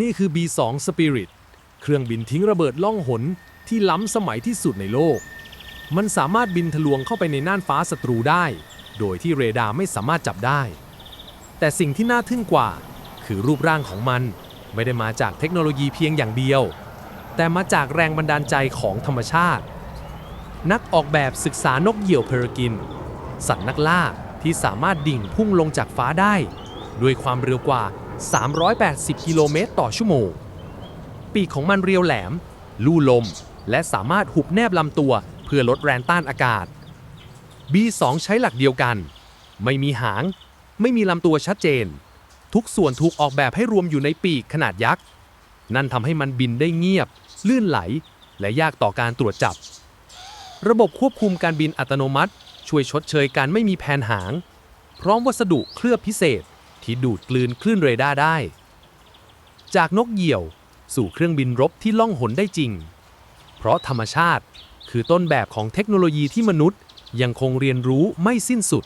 นี่คือ B2 Spirit เครื่องบินทิ้งระเบิดล่องหนที่ล้ำสมัยที่สุดในโลก มันสามารถบินทะลวงเข้าไปในน่านฟ้าศัตรูได้ โดยที่เรดาร์ไม่สามารถจับได้ แต่สิ่งที่น่าทึ่งกว่า คือรูปร่างของมันไม่ได้มาจากเทคโนโลยีเพียงอย่างเดียว แต่มาจากแรงบันดาลใจของธรรมชาติ นักออกแบบศึกษานกเหยี่ยวเพรกิน สัตว์นักล่าที่สามารถดิ่งพุ่งลงจากฟ้าได้ ด้วยความเร็วกว่า380 กิโลเมตรต่อชั่วโมง ปีกของมันเรียวแหลม ลู่ลม และสามารถหุบแนบลำตัวเพื่อลดแรงต้านอากาศ B2 ใช้หลักเดียวกัน ไม่มีหาง ไม่มีลำตัวชัดเจน ทุกส่วนถูกออกแบบให้รวมอยู่ในปีกขนาดยักษ์ นั่นทำให้มันบินได้เงียบ ลื่นไหล และยากต่อการตรวจจับ ระบบควบคุมการบินอัตโนมัติ ช่วยชดเชยการไม่มีแผนหาง พร้อมวัสดุเคลือบพิเศษ ที่ดูดกลืนคลื่นเรดาร์ได้ จากนกเหยี่ยวสู่เครื่องบินรบที่ล่องหนได้จริง เพราะธรรมชาติคือต้นแบบของเทคโนโลยีที่มนุษย์ยังคงเรียนรู้ไม่สิ้นสุด